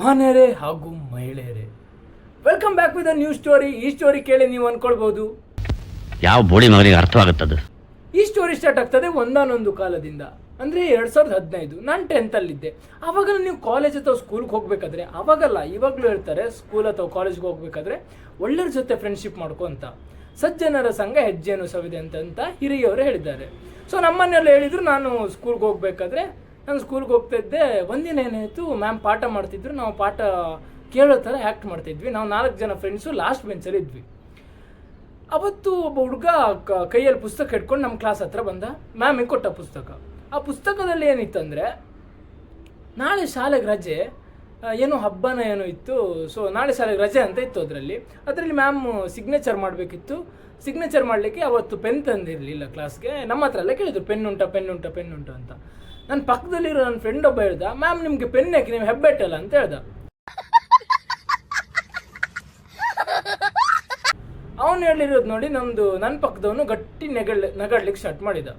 ಮಾನ್ಯರೇ ಹಾಗೂ ಮಹಿಳೆಯರೇ. Welcome back with a new story ಈ ಸ್ಟೋರಿ ಕೇಳಿ ನೀವು ಅನ್ಕೊಳ್ಬಹುದು ಯಾವ ಬೋಳಿ ಮಗನಿಗೆ ಅರ್ಥವಾಗುತ್ತದೆ? ಈ ಸ್ಟೋರಿ ಸ್ಟಾರ್ಟ್ ಆಗ್ತದೆ ಒಂದಾನೊಂದು ಕಾಲದಿಂದ. ಅಂದ್ರೆ ಎರಡ್ ಸಾವಿರದ ಹದಿನೈದು. ನಾನು ಟೆಂತಲ್ಲಿದ್ದೆ ಆವಾಗ ನೀವು ಕಾಲೇಜ್ ಅಥವಾ ಸ್ಕೂಲ್ಗೆ ಹೋಗ್ಬೇಕಾದ್ರೆ ಅವಾಗಲ್ಲ ಇವಾಗ್ಲೂ ಹೇಳ್ತಾರೆ ಸ್ಕೂಲ್ ಅಥವಾ ಕಾಲೇಜ್ಗೆ ಹೋಗ್ಬೇಕಾದ್ರೆ ಒಳ್ಳೆಯ ಜೊತೆ ಫ್ರೆಂಡ್ಶಿಪ್ ಮಾಡ್ಕೊ ಅಂತ. ಸಜ್ಜನರ ಸಂಘ ಹೆಜ್ಜೆಯನ್ನು ಸವಿದೆ ಅಂತ ಅಂತ ಹಿರಿಯವರು ಹೇಳಿದ್ದಾರೆ. ಸೊ ನಮ್ಮನ್ನೆಲ್ಲ ಹೇಳಿದ್ರು ನಾನು ಸ್ಕೂಲ್ಗೆ ಹೋಗ್ಬೇಕಾದ್ರೆ ನಾನು ಸ್ಕೂಲ್ಗೆ ಹೋಗ್ತಾ ಇದ್ದೆ, ಒಂದಿನ ಏನಾಯಿತು ಮ್ಯಾಮ್ ಪಾಠ ಮಾಡ್ತಿದ್ರು, ನಾವು ಪಾಠ ಕೇಳೋ ಥರ ಆ್ಯಕ್ಟ್ ಮಾಡ್ತಿದ್ವಿ. ನಾವು ನಾಲ್ಕು ಜನ ಫ್ರೆಂಡ್ಸು ಲಾಸ್ಟ್ ಬೆಂಚಲ್ಲಿ ಇದ್ವಿ. ಅವತ್ತು ಒಬ್ಬ ಹುಡುಗ ಕೈಯಲ್ಲಿ ಪುಸ್ತಕ ಹಿಡ್ಕೊಂಡು ನಮ್ಮ ಕ್ಲಾಸ್ ಹತ್ರ ಬಂದ. ಮ್ಯಾಮಿಗೆ ಕೊಟ್ಟ ಪುಸ್ತಕ. ಆ ಪುಸ್ತಕದಲ್ಲಿ ಏನಿತ್ತಂದರೆ, ನಾಳೆ ಶಾಲೆಗೆ ರಜೆ ಏನೋ ಹಬ್ಬನ ಏನೋ ಇತ್ತು. ಸೊ ನಾಳೆ ಶಾಲೆಗೆ ರಜೆ ಅಂತ ಇತ್ತು ಅದರಲ್ಲಿ. ಅದರಲ್ಲಿ ಮ್ಯಾಮ್ ಸಿಗ್ನೇಚರ್ ಮಾಡಬೇಕಿತ್ತು. ಸಿಗ್ನೇಚರ್ ಮಾಡಲಿಕ್ಕೆ ಅವತ್ತು ಪೆನ್ ತಂದಿರಲಿಲ್ಲ ಕ್ಲಾಸ್ಗೆ ನಮ್ಮ ಹತ್ರ ಎಲ್ಲ ಕೇಳಿದ್ರು ಪೆನ್ ಉಂಟಾ ಪೆನ್ ಉಂಟಾ ಪೆನ್ ಉಂಟಾ ಅಂತ. ನನ್ನ ಪಕ್ಕದಲ್ಲಿರೋ ನನ್ನ ಫ್ರೆಂಡ್ ಒಬ್ಬ ಹೇಳ್ದ ಮ್ಯಾಮ್ ನಿಮಗೆ ಪೆನ್ ಯಾಕೆ? ನೀವು ಹೆಬ್ಬೆಟ್ಟಲ್ಲ ಅಂತ ಹೇಳ್ದ. ಅವನು ಹೇಳಿರೋದು ನೋಡಿ ನಮ್ಮದು ನನ್ನ ಪಕ್ಕದವನು ಗಟ್ಟಿ ನೆಗಳ ನಗಾಡ್ಲಿಕ್ಕೆ ಸ್ಟಾರ್ಟ್ ಮಾಡಿದ.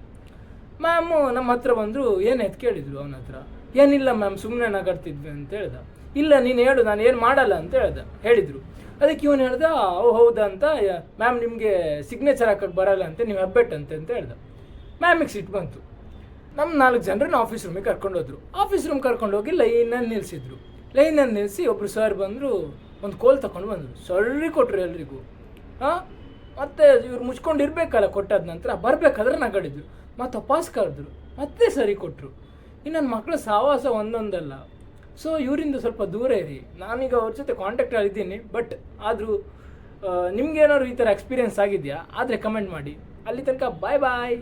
ಮ್ಯಾಮು ನಮ್ಮ ಹತ್ರ ಬಂದರು ಏನಾಯ್ತು ಕೇಳಿದರು ಅವನ ಹತ್ರ. ಏನಿಲ್ಲ ಮ್ಯಾಮ್ ಸುಮ್ಮನೆ ನಗಾಡ್ತಿದ್ವಿ ಅಂತ ಹೇಳ್ದ. ಇಲ್ಲ, ನೀನು ಹೇಳು, ನಾನು ಏನು ಮಾಡಲ್ಲ ಅಂತ ಹೇಳ್ದ. ಹೇಳಿದರು. ಅದಕ್ಕೆ ಇವನು ಹೇಳ್ದ, ಓ, ಹೌದಾ ಅಂತ ಮ್ಯಾಮ್ ನಿಮಗೆ ಸಿಗ್ನೇಚರ್ ಹಾಕಕ್ಕೆ ಬರಲ್ಲ ಅಂತ, ನೀವು ಹೆಬ್ಬೆಟ್ಟಂತೆ ಅಂತ ಹೇಳ್ದ. ಮ್ಯಾಮಿಗೆ ಸಿಟ್ಟು ಬಂತು. ನಮ್ಮ ನಾಲ್ಕು ಜನರನ್ನ ಆಫೀಸ್ ರೂಮಿಗೆ ಕರ್ಕೊಂಡು ಹೋದ್ರು. ಆಫೀಸ್ ರೂಮ್ ಕರ್ಕೊಂಡು ಹೋಗಿ ಲೈನಲ್ಲಿ ನಿಲ್ಲಿಸಿದ್ರು ಲೈನಲ್ಲಿ ನಿಲ್ಲಿಸಿ ಒಬ್ಬರು ಸರ್ ಬಂದರು, ಒಂದು ಕೋಲ್ ತಗೊಂಡು ಬಂದರು. ಸರ್ರಿ ಕೊಟ್ಟರು ಎಲ್ರಿಗೂ. ಹಾಂ ಮತ್ತೆ ಇವ್ರು ಮುಚ್ಕೊಂಡು ಇರಬೇಕಲ್ಲ ಕೊಟ್ಟಾದ ನಂತರ, ಬರಬೇಕಾದ್ರೆ ನಗಡಿದ್ರು. ಮತ್ತೆ ವಾಪಸ್ ಕರೆದ್ರು. ಮತ್ತೆ ಸರಿ ಕೊಟ್ಟರು ಇನ್ನು ನನ್ನ ಮಕ್ಕಳು ಸಾವಾಸ ಒಂದೊಂದಲ್ಲ. ಸೊ ಇವರಿಂದ ಸ್ವಲ್ಪ ದೂರ ಇರಿ. ನಾನೀಗ ಅವ್ರ ಜೊತೆ ಕಾಂಟ್ಯಾಕ್ಟ್ ಇದ್ದೀನಿ ಬಟ್ ಆದರೂ ನಿಮ್ಗೇನಾದ್ರು ಈ ಥರ ಎಕ್ಸ್ಪೀರಿಯೆನ್ಸ್ ಆಗಿದೆಯಾ? ಆದರೆ ಕಮೆಂಟ್ ಮಾಡಿ. ಅಲ್ಲಿ ತನಕ ಬಾಯ್ ಬಾಯ್